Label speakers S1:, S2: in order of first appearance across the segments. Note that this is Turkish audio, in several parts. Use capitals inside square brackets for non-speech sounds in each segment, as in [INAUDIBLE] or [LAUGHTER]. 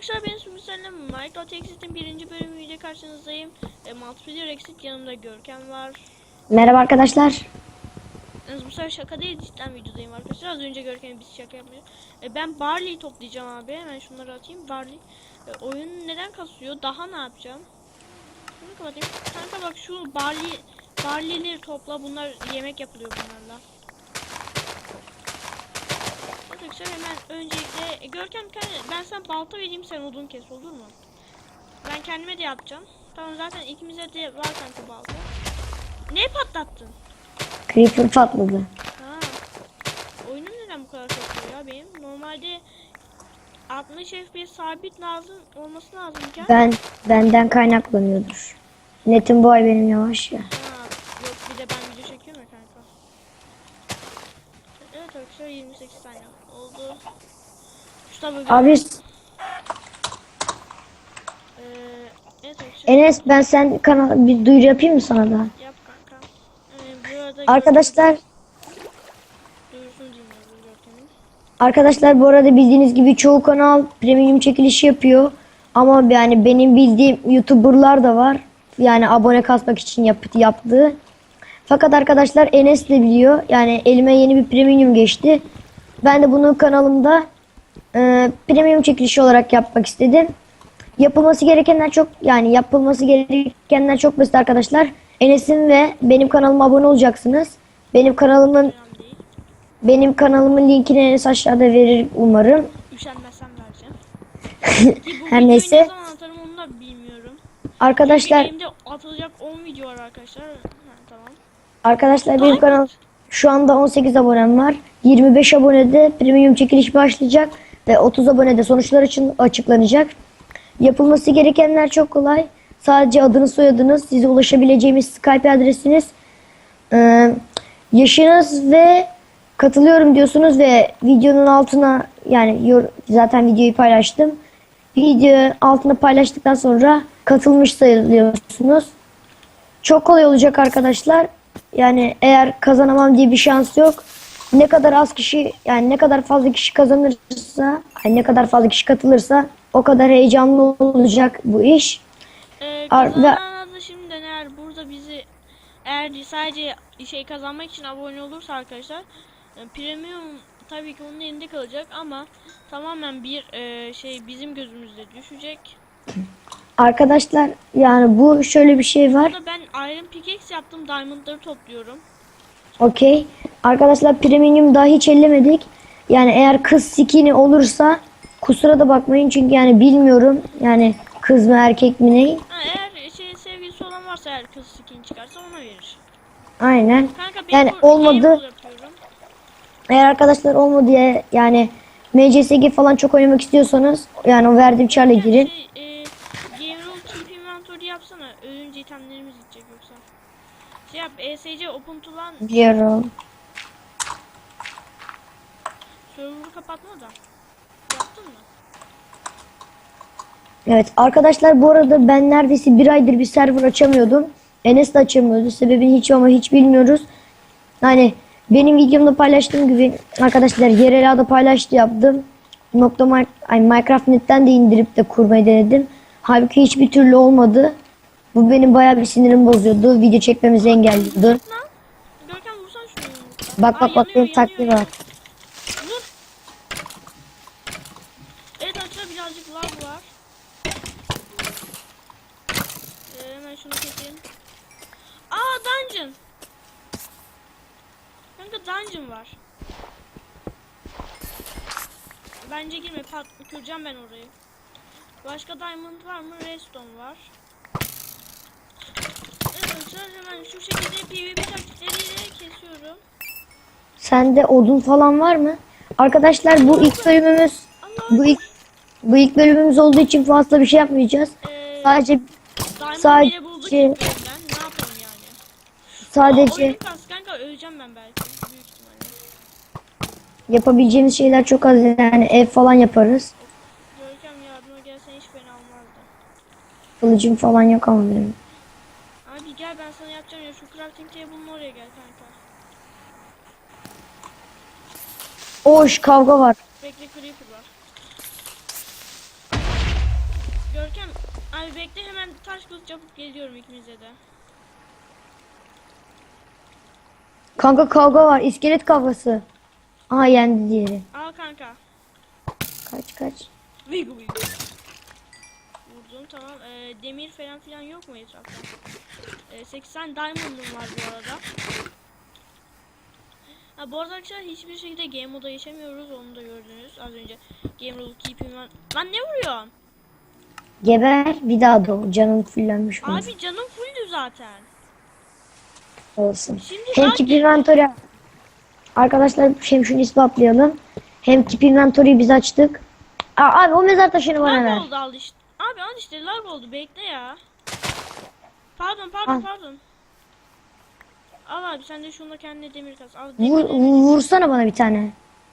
S1: arkadaşlar ben Sümüsel'le Minecraft Exit'in birinci bölümüyle karşınızdayım. E, Multiplayer Exit yanımda Görkem var.
S2: Merhaba arkadaşlar.
S1: Yalnız bu sefer şaka değil cidden videodayım arkadaşlar. Az önce Görkem biz şaka yapmıyor. E, ben Barley toplayacağım abi. Hemen şunları atayım. Barley. E, oyun neden kasıyor? Daha ne yapacağım? Şunu kapatayım. Kanka bak şu Barley Barley'leri topla. Bunlar yemek yapılıyor bunlarla. Arkadaşlar hemen öncelikle e, Görkem ben sana balta vereyim sen odun kes olur mu? Ben kendime de yapacağım. Tamam zaten ikimize de var kanka balta. Ne patlattın?
S2: Creeper patladı.
S1: Ha. Oyunum neden bu kadar kasıyor ya benim? Normalde 60 FPS sabit lazım olması lazımken.
S2: Ben benden kaynaklanıyordur. Netim bu ay benim yavaş ya.
S1: Ha, yok bir de ben video çekiyorum ya kanka. Evet arkadaşlar 28 saniye oldu. Tabi
S2: Abi
S1: Ee, evet
S2: Enes ben sen kanal bir duyuru yapayım mı sana da?
S1: yap kanka. Ee,
S2: Arkadaşlar arkadaşlar bu arada bildiğiniz gibi çoğu kanal premium çekilişi yapıyor. Ama yani benim bildiğim YouTuber'lar da var. Yani abone kasmak için yap, yaptığı. Fakat arkadaşlar Enes de biliyor. Yani elime yeni bir premium geçti. Ben de bunu kanalımda e, premium çekilişi olarak yapmak istedim. Yapılması gerekenler çok yani yapılması gerekenler çok basit arkadaşlar. Enes'in ve benim kanalıma abone olacaksınız. Benim kanalımın benim kanalımın linkini Enes aşağıda verir umarım.
S1: Üşenmezsem vereceğim. [LAUGHS]
S2: Her neyse.
S1: Onu da bilmiyorum.
S2: Arkadaşlar
S1: atılacak 10 video var arkadaşlar. Ha, tamam.
S2: arkadaşlar benim kanal şu anda 18 abonem var. 25 abonede premium çekiliş başlayacak ve 30 abonede sonuçlar için açıklanacak. Yapılması gerekenler çok kolay. Sadece adınız, soyadınız, size ulaşabileceğimiz Skype adresiniz, Ee, yaşınız ve katılıyorum diyorsunuz ve videonun altına yani zaten videoyu paylaştım. Video altına paylaştıktan sonra katılmış sayılıyorsunuz. Çok kolay olacak arkadaşlar. Yani eğer kazanamam diye bir şans yok. Ne kadar az kişi yani ne kadar fazla kişi kazanırsa, yani ne kadar fazla kişi katılırsa o kadar heyecanlı olacak bu iş.
S1: Ee, kazanan da şimdiden eğer burada bizi eğer sadece şey kazanmak için abone olursa arkadaşlar e, premium tabii ki onun elinde kalacak ama tamamen bir e, şey bizim gözümüzde düşecek.
S2: Arkadaşlar yani bu şöyle bir şey var.
S1: Burada ben Iron Pickaxe yaptım. Diamondları topluyorum.
S2: Okey. Arkadaşlar premium daha hiç ellemedik. Yani eğer kız skin'i olursa kusura da bakmayın çünkü yani bilmiyorum. Yani kız mı erkek mi ne?
S1: Ha, eğer şey sevgilisi olan varsa eğer kız skin çıkarsa ona verir.
S2: Aynen.
S1: Kanka
S2: Yani olmadı. Eğer arkadaşlar olmadı diye yani MCSG falan çok oynamak istiyorsanız yani o verdiğim çarla girin.
S1: Şey, e, Game Rule Keep Inventory yapsana. Ölünce itemlerimiz gidecek yoksa. Şey yap, ESC Open to Lan
S2: Biliyorum.
S1: Server'ı kapatma da. Yaptın mı?
S2: Evet arkadaşlar bu arada ben neredeyse bir aydır bir server açamıyordum. Enes de açamıyordu. Sebebini hiç ama hiç bilmiyoruz. Yani benim videomda paylaştığım gibi arkadaşlar yerel ağda paylaştı yaptım. Nokta ay Minecraft netten de indirip de kurmayı denedim. Halbuki hiçbir türlü olmadı. Bu benim bayağı bir sinirimi bozuyordu. Video çekmemizi engelliyordu. Bak bak bak benim taktiğe bak.
S1: Vur! Evet arkadaşlar birazcık lag var. Ee, hemen şunu keseyim. Aa dungeon! Kanka dungeon var. Bence girme pat kıracağım ben orayı. Başka diamond var mı? Redstone var. Evet arkadaşlar hemen şu şekilde PvP taktikleriyle kesiyorum.
S2: Sende odun falan var mı? Arkadaşlar bu ilk bölümümüz bu ilk bu ilk bölümümüz olduğu için fazla bir şey yapmayacağız.
S1: Ee,
S2: Sadece Sadece-
S1: yani?
S2: Sadece
S1: oyun kas kanka öleceğim ben belki. Büyük ihtimalle.
S2: yapabileceğimiz şeyler çok az yani ev falan yaparız.
S1: Görkem yardıma gelsen hiç beni almazdı.
S2: Kılıcım falan yok ama benim.
S1: Abi gel ben sana yapacağım ya şu crafting table'ın oraya gel kanka.
S2: Oş kavga var.
S1: Bekle creeper var. Görkem abi bekle hemen taş kılıç yapıp geliyorum ikimize de.
S2: Kanka kavga var. İskelet kavgası. Aha yendi diğeri.
S1: Al kanka.
S2: Kaç kaç.
S1: Vigu vigu. Vurdum tamam. Ee, demir falan filan yok mu etrafta? Ee, 80 diamond'um var bu arada. Ha, bu arada arkadaşlar hiçbir şekilde game moda geçemiyoruz onu da gördünüz az önce. Game mode keep'im var. Lan ne vuruyorsun?
S2: Geber bir daha doğ. Canım fullenmiş bunun.
S1: Abi canım fulldü zaten.
S2: Olsun.
S1: Şimdi
S2: Hem keep inventory. Arkadaşlar hem şunu ispatlayalım. Hem keep inventory'yi biz açtık. Aa, abi o mezar taşını bana ver.
S1: Oldu al işte. Abi al işte lag oldu bekle ya. Pardon pardon
S2: Al.
S1: pardon. Al abi sen de şunla kendine demir kas. Al
S2: Vur,
S1: demir.
S2: vursana bana bir tane.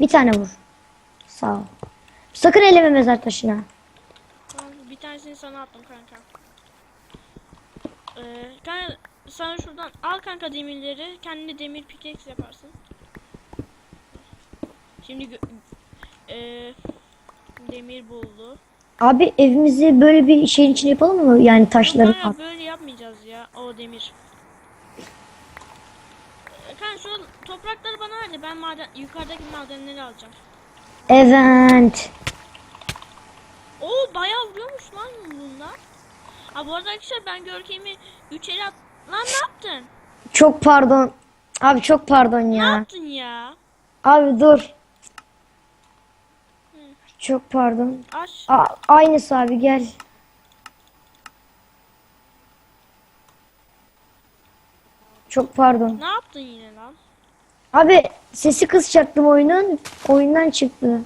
S2: Bir tane vur. Sağ ol. Sakın eleme mezar taşına.
S1: Sana attım kanka. Ee, kanka sana şuradan al kanka demirleri. Kendine demir pickaxe yaparsın. Şimdi ee, demir buldu.
S2: Abi evimizi böyle bir şeyin içine yapalım mı? Yani taşları
S1: Kanka
S2: falan.
S1: böyle yapmayacağız ya. O demir. Ee, Kanka şu toprakları bana ver de ben maden yukarıdaki madenleri alacağım.
S2: Evet.
S1: Oo bayağı vuruyormuş lan bunlar. Ha bu arada arkadaşlar ben Görkem'i 3 el at... Lan ne yaptın?
S2: Çok pardon. Abi çok pardon
S1: Ne
S2: ya.
S1: yaptın ya?
S2: Abi dur. Çok pardon.
S1: Aç.
S2: A- aynısı abi gel. Çok pardon.
S1: Ne yaptın yine lan?
S2: Abi sesi kısacaktım oyunun. Oyundan çıktı.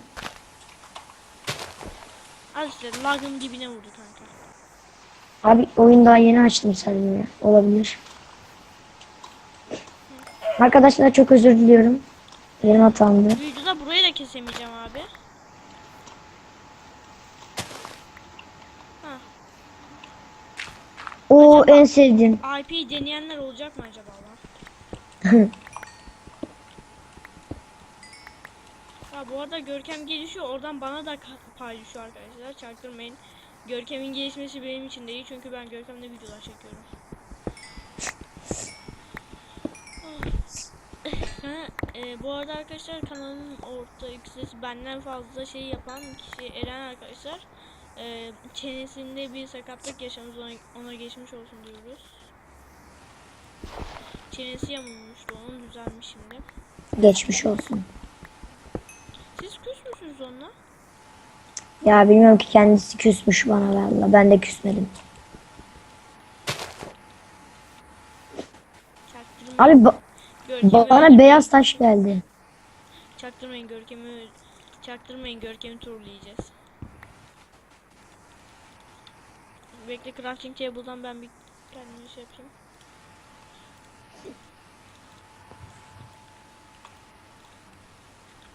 S1: Al işte lagın dibine vurdu kanka.
S2: Abi oyun daha yeni açtım sadece. Olabilir. Arkadaşlar çok özür diliyorum. Benim hatamdı.
S1: Videoda burayı da kesemeyeceğim abi. Ha,
S2: O en sevdiğim.
S1: IP deneyenler olacak mı acaba lan? [LAUGHS] Bu arada Görkem gelişiyor. Oradan bana da paylaşıyor arkadaşlar. Çaktırmayın. Görkem'in gelişmesi benim için değil çünkü ben Görkem'le videolar çekiyorum. Ha, e, bu arada arkadaşlar kanalın orta yüksesi benden fazla şey yapan kişi Eren arkadaşlar. E, çenesinde bir sakatlık yaşamış ona, ona geçmiş olsun diyoruz. Çenesi yamulmuştu onun düzelmiş şimdi.
S2: Geçmiş olsun. Ya bilmiyorum ki kendisi küsmüş bana valla. Ben de küsmedim. Abi ba-
S1: Görkem'i
S2: bana beyaz taş geldi.
S1: Çaktırmayın Görkem'i Çaktırmayın Görkem'i turlayacağız. Bekle crafting table'dan ben bir kendime şey yapayım.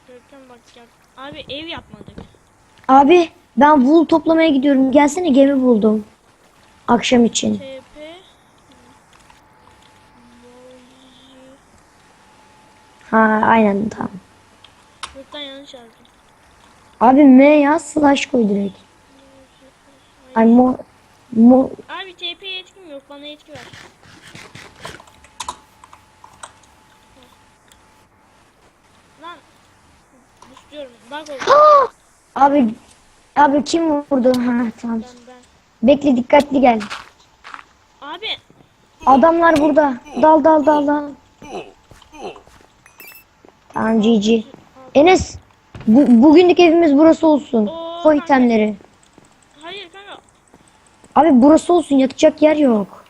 S1: Görkem bak gel. Abi ev yapmadık.
S2: Abi ben wool toplamaya gidiyorum. Gelsene gemi buldum. Akşam için.
S1: TP
S2: Ha aynen tamam.
S1: Yurttan yanlış yazdım.
S2: Abi M yaz slash koy direkt. Ay mo mo
S1: Abi TP yetkim yok bana yetki ver. Lan istiyorum. Bak oldu.
S2: Abi abi kim vurdu? Ha tamam. Bekle dikkatli gel.
S1: Abi
S2: Adamlar burada. Dal dal dal dal. Tamam GG. Enes bu, bugünlük evimiz burası olsun.
S1: Oo,
S2: Koy
S1: kanka.
S2: itemleri.
S1: hayır kanka.
S2: Abi burası olsun yatacak yer yok.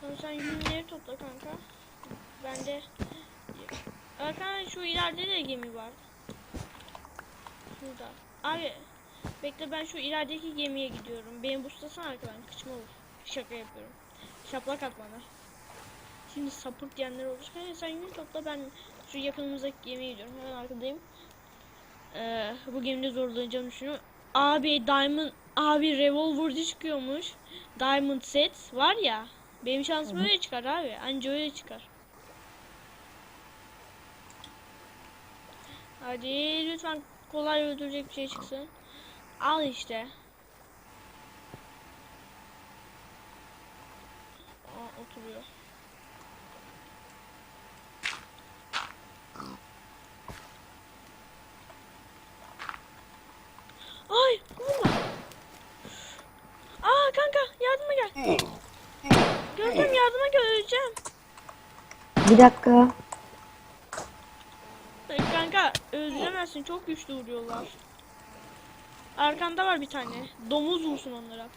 S1: Tamam sen yünleri topla kanka. Ben de Erkan şu ileride de gemi var. Abi bekle ben şu ilerideki gemiye gidiyorum. Beni buslasana arkadan kıçma olur. Şaka yapıyorum. Şaplak at bana. Şimdi sapık diyenler olur. He, sen yün topla ben şu yakınımızdaki gemiye gidiyorum. Hemen arkadayım. Ee, bu gemide zorlanacağımı düşünüyorum. Abi Diamond abi Revolver'cı çıkıyormuş. Diamond set var ya. Benim şansım öyle çıkar abi. Anca öyle çıkar. Hadi lütfen Kolay öldürecek bir şey çıksın. Al işte. Aa, oturuyor. Ay vurma. Aa kanka yardıma gel. Gördüm yardıma geleceğim.
S2: Bir dakika.
S1: Öldüremezsin çok güçlü vuruyorlar. Arkanda var bir tane. Domuz vursun onlara.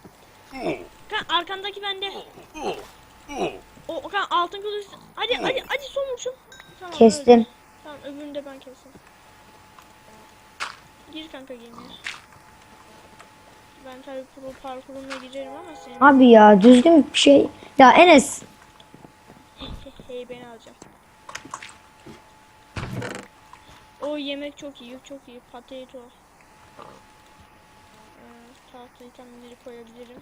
S1: Kan arkandaki bende. O, kan altın kılıç. Hadi hadi hadi son vuruşum. Tamam,
S2: Kestim.
S1: öldü. Tamam öbürünü de ben kestim. Gir kanka gemiye. Ben tabii pro parkurumla girerim ama senin
S2: Abi ya düzgün bir şey. Ya Enes. [LAUGHS]
S1: hey beni alacağım. O yemek çok iyi, çok iyi. Potato. Ee, tahta itemleri koyabilirim.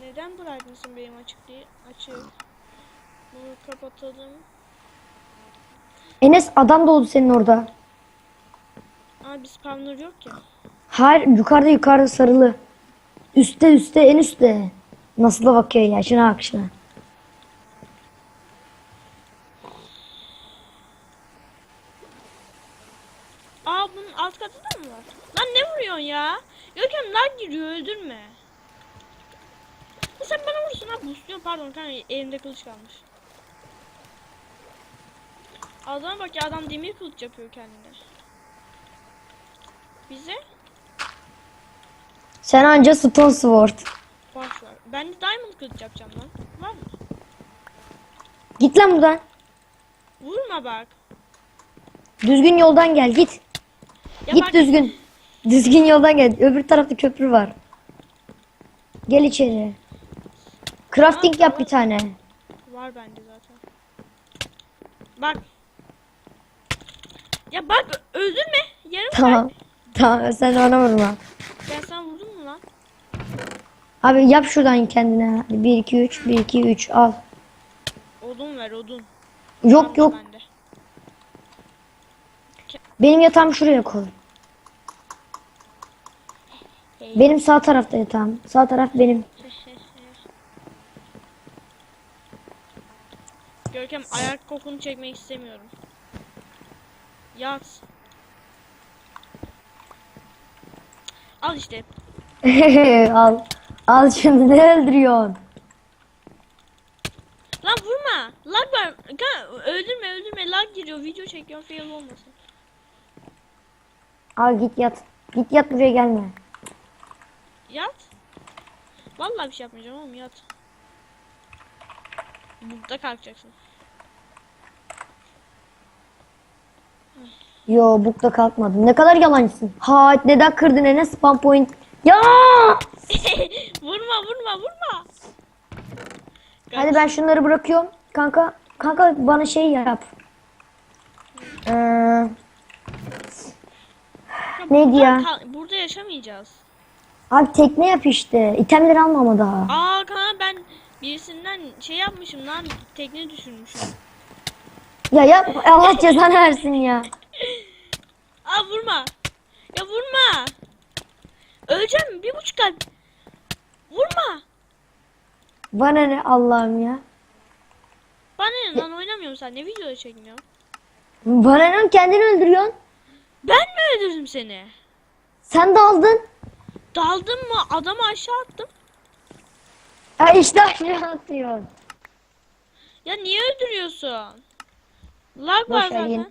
S1: Neden bırakmışsın benim açık değil? Açık. Bunu kapatalım.
S2: Enes adam doğdu senin orada.
S1: Aa bir spawner yok ki.
S2: Hayır yukarıda yukarıda sarılı. Üste üste en üstte. Nasıl da bakıyor ya şuna bak şuna.
S1: Aa bunun alt katında mı var? Lan ne vuruyorsun ya? Görkem lag giriyor öldürme. Ya sen bana vursun ha boostluyor pardon kanka elimde kılıç kalmış. Adama bak ya adam demir kılıç yapıyor kendine. Bize
S2: Sen anca Stone Sword.
S1: boş ver. Ben de diamond kılıç yapacağım lan. Var mı?
S2: Git lan buradan.
S1: Vurma bak.
S2: Düzgün yoldan gel git.
S1: Ya
S2: Git
S1: bak,
S2: düzgün. Düzgün yoldan gel. Öbür tarafta köprü var. Gel içeri. Crafting yap bir tane.
S1: Var bende zaten. Bak. Ya bak öldürme. Yarım
S2: Tamam.
S1: saat.
S2: Tamam sen ona vurma.
S1: Ben sana vurdum mu lan?
S2: Abi yap şuradan kendine. 1 2 3 1 2 3 al.
S1: Odun ver odun.
S2: Yok
S1: Var
S2: yok.
S1: bende.
S2: Benim yatağımı şuraya koy. Benim sağ tarafta yatağım. Sağ taraf benim.
S1: Görkem ayak kokunu çekmek istemiyorum. Yat. Al işte. [LAUGHS]
S2: al. Al şimdi ne öldürüyorsun?
S1: Lan vurma. Lag var. Öldürme öldürme. Lag giriyor. Video çekiyorum. Fail olmasın.
S2: Al git yat. Git yat buraya gelme.
S1: Vallahi bir şey yapmayacağım oğlum yat. Burada kalkacaksın.
S2: Yo bukta kalkmadım. Ne kadar yalancısın. Ha neden kırdın Enes spam point? Ya! [LAUGHS]
S1: vurma vurma vurma.
S2: Hadi ben şunları bırakıyorum. Kanka kanka bana şey yap. Ee, ya?
S1: kal- burada yaşamayacağız.
S2: Abi tekne yap işte. İtemleri alma ama daha.
S1: Aa kanka ben birisinden şey yapmışım lan tekne düşürmüşüm.
S2: Ya yap [LAUGHS] Allah cezanı versin ya.
S1: Aa vurma. Ya vurma. Öleceğim bir buçuk kalp. Vurma.
S2: Bana ne Allah'ım ya.
S1: Bana ne lan oynamıyorum sen ne videoda çekmiyorum.
S2: Bana ne kendini öldürüyorsun.
S1: Ben mi öldürdüm seni?
S2: Sen de aldın.
S1: Daldım mı adamı aşağı attım.
S2: Ha işte aşağı atıyorsun.
S1: Ya niye öldürüyorsun? Lag var zaten.
S2: yeni.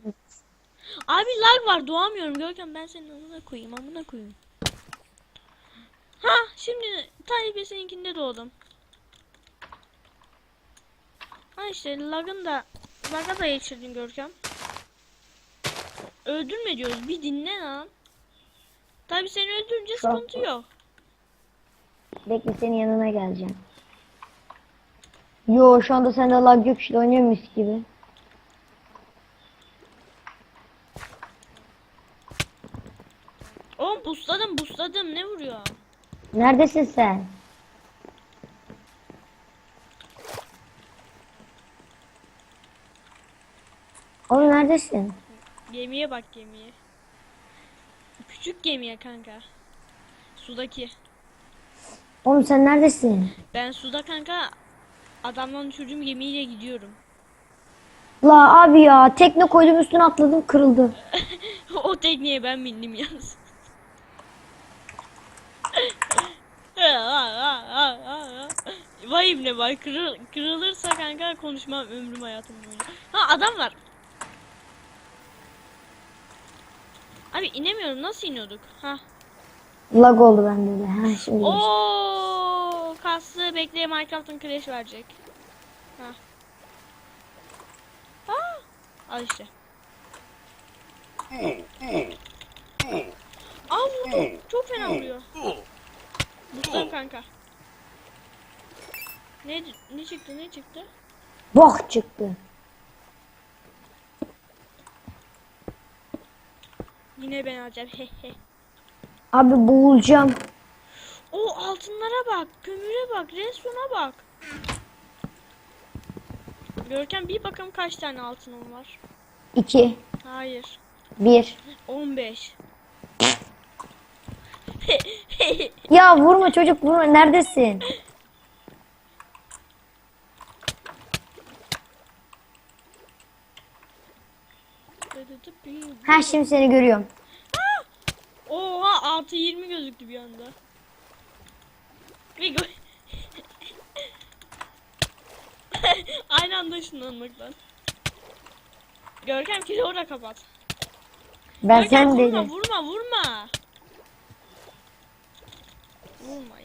S1: Abi lag var doğamıyorum Görkem ben senin amına koyayım amına koyayım. Ha şimdi Tayyip'e seninkinde doğdum. Ha işte lagın da laga da geçirdin Görkem. Öldürme diyoruz bir dinle lan. Tabi seni öldürünce sıkıntı yok.
S2: Bekle senin yanına geleceğim. Yo şu anda sende lag yok işte oynuyor mis gibi.
S1: Oğlum busladım busladım ne vuruyor?
S2: Neredesin sen? Oğlum neredesin?
S1: Gemiye bak gemiye. Küçük gemiye kanka. Sudaki.
S2: Oğlum sen neredesin?
S1: Ben suda kanka adamdan düşürdüğüm gemiyle gidiyorum.
S2: La abi ya tekne koydum üstüne atladım kırıldı. [LAUGHS]
S1: o tekneye ben bindim yalnız. Vay ne Kırıl, kırılırsa kanka konuşmam ömrüm hayatım boyunca. Ha adam var. Abi inemiyorum nasıl iniyorduk? Ha.
S2: Lag oldu bende de. Ha şimdi. geçti.
S1: Oo kaslı bekle Minecraft'ın crash verecek. Ha. Aa, al işte. Aa vurdu. Çok fena vuruyor. Bustan kanka. Ne ne çıktı ne çıktı?
S2: Bok çıktı.
S1: Yine ben alacağım. He he.
S2: Abi boğulacağım.
S1: O altınlara bak, kömüre bak, resuna bak. Görkem bir bakalım kaç tane altınım var.
S2: 2
S1: Hayır.
S2: 1
S1: 15. [LAUGHS]
S2: Ya vurma çocuk vurma. Neredesin? Ha şimdi seni görüyorum.
S1: Oha 6 20 gözüktü bir anda. Bir gö- [LAUGHS] Aynı anda ışınlanmaktan. Görkem kili orada kapat.
S2: Ben
S1: Görkem
S2: sen
S1: vurma, vurma vurma. Vurma.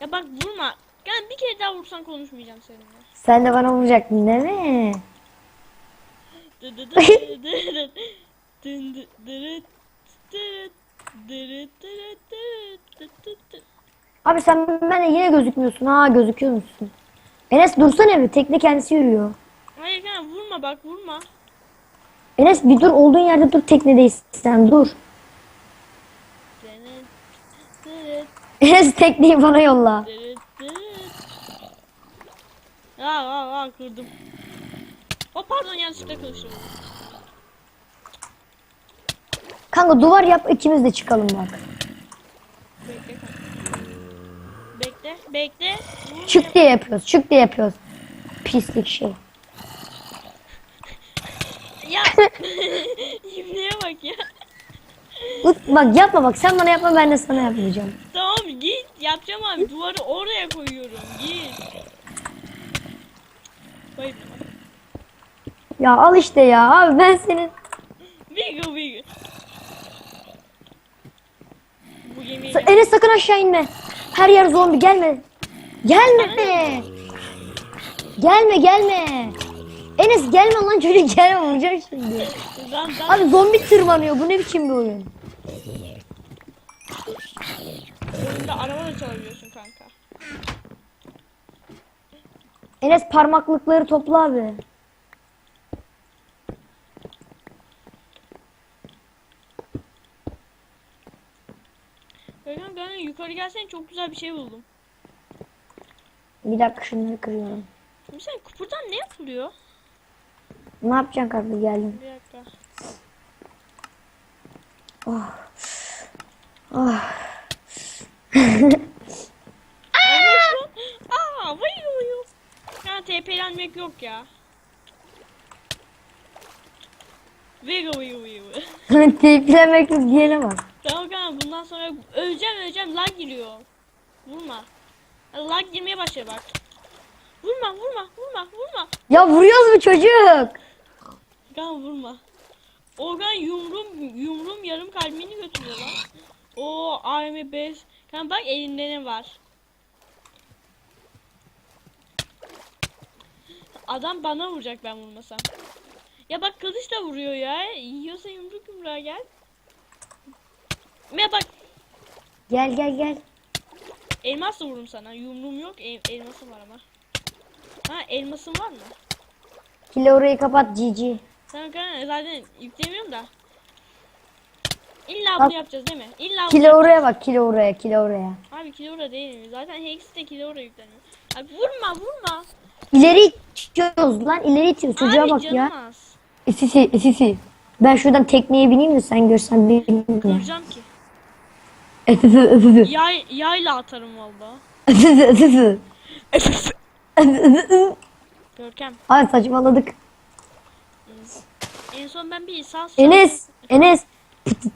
S1: Ya bak vurma. Yani bir kere daha vursan konuşmayacağım seninle.
S2: Sen de bana vuracaktın değil mi? Abi sen bende yine gözükmüyorsun. Ha gözüküyor musun? Enes dursana bir. Tekne kendisi yürüyor.
S1: Hayır kanka vurma bak vurma.
S2: Enes bir dur olduğun yerde dur teknedeysen dur.
S1: Dırıt dırıt
S2: Enes tekneyi bana yolla.
S1: Aa aa aa kırdım. O pardon yanlışlıkla kılıçlı vurdum.
S2: Kanka duvar yap ikimiz de çıkalım bak.
S1: Bekle kanka. Bekle bekle. Vur.
S2: Çık diye yapıyoruz. Çık diye yapıyoruz. Pislik şey.
S1: Ya. [LAUGHS] İbneye bak ya.
S2: Ut, bak yapma bak sen bana yapma ben de sana yapmayacağım.
S1: Tamam git yapacağım abi duvarı oraya koyuyorum git. Hayır.
S2: Ya al işte ya abi ben senin.
S1: Bigo bigo. Bu yemeği
S2: Sa- Enes sakın aşağı inme. Her yer zombi gelme. Gelme. Gelme gelme. Enes gelme lan çocuk gelme vuracağım şimdi.
S1: Lan lan
S2: Abi zombi tırmanıyor bu ne biçim bir oyun.
S1: oyunda araba da çalabiliyorsun kanka.
S2: Enes parmaklıkları topla abi.
S1: Görkem ben yukarı gelsen çok güzel bir şey buldum.
S2: Bir dakika şunları kırıyorum.
S1: Şimdi sen kupurdan ne yapılıyor?
S2: Ne yapacaksın kanka geldim.
S1: Bir dakika. [LAUGHS] Aa, vay vay vay. Ya TP'lenmek yok ya. Vego vego vego. [LAUGHS]
S2: Tepkilemek yok diyene bak.
S1: Kanka bundan sonra öleceğim öleceğim lag giriyor. Vurma. Lag girmeye başlıyor bak. Vurma vurma vurma vurma.
S2: Ya vuruyoruz mu çocuk?
S1: Kanka vurma. Organ yumrum yumrum yarım kalbini götürüyor lan. O AM 5. Kanka bak elinde ne var. Adam bana vuracak ben vurmasam. Ya bak kılıç da vuruyor ya. Yiyorsa yumruk yumruğa gel. Bak
S2: Gel gel gel.
S1: elmas da vururum sana. Yumruğum yok. El, elmasım var ama. Ha elmasın var mı?
S2: Kile orayı kapat GG.
S1: Sen kanka zaten yüklemiyorum da. İlla bunu yapacağız değil mi? İlla
S2: Kile oraya bak kile oraya kile oraya.
S1: Abi kilora değil mi? Zaten Hex de kilora yükleniyor. Abi vurma vurma.
S2: İleri itiyoruz lan ileri itiyoruz. Çocuğa
S1: Abi
S2: bak ya.
S1: az.
S2: Sisi sisi. Ben şuradan tekneye bineyim de sen görsen bilmiyorum.
S1: Kıracağım ki.
S2: Öfüfü.
S1: Yay, yayla atarım valla.
S2: Öfüfü.
S1: Görkem.
S2: Ay saçmaladık.
S1: En son ben bir sağ
S2: Enes. Enes.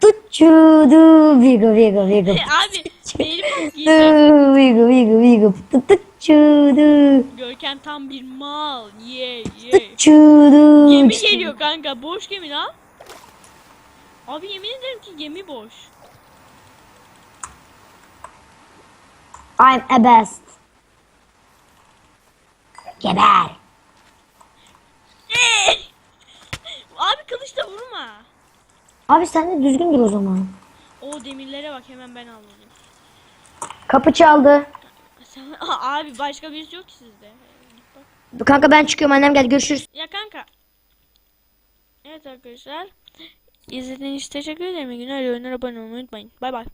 S2: Tutçudu. Vigo vigo vigo. [LAUGHS]
S1: Abi benim bak yiyeceğim.
S2: Vigo vigo vigo. Tutçudu.
S1: Görkem tam bir mal. Ye ye.
S2: Tutçudu.
S1: Gemi geliyor kanka. Boş gemi lan. Abi yemin ederim ki gemi boş.
S2: I'm a best. Geber. [LAUGHS]
S1: Abi kılıçla vurma.
S2: Abi sen de düzgün dur o zaman.
S1: O demirlere bak hemen ben aldım.
S2: Kapı çaldı.
S1: Sen, [LAUGHS] abi başka birisi yok ki sizde.
S2: Kanka ben çıkıyorum annem gel görüşürüz.
S1: Ya kanka. Evet arkadaşlar. İzlediğiniz için teşekkür ederim. İyi günler. Oyunlara abone olmayı unutmayın. Bay bay.